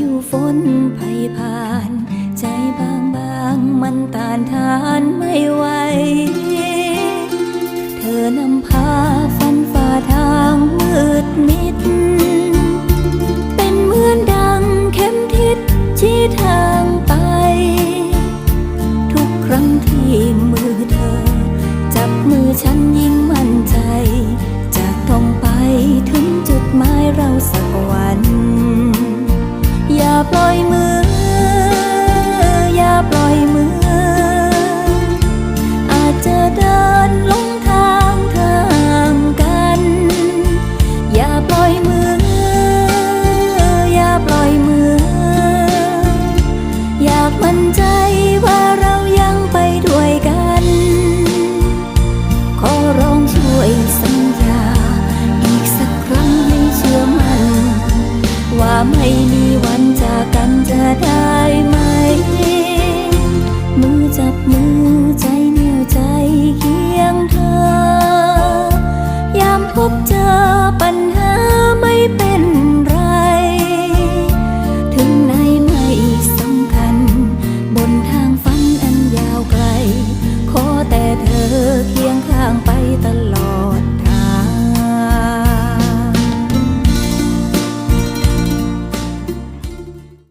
ยุฝนภัยผ่าน ใจบางบางมันต้านทานไม่ไหว เธอนำพา ไม่มีวันจากกันจะได้ไหม มือจับมือใจเหนียวใจเคียงเธอ ยามพบเจอปัญหาไม่เป็นไร ถึงไหนไม่สำคัญ บนทางฝันอันยาวไกล ขอแต่เธอเคียงข้างไปตลอด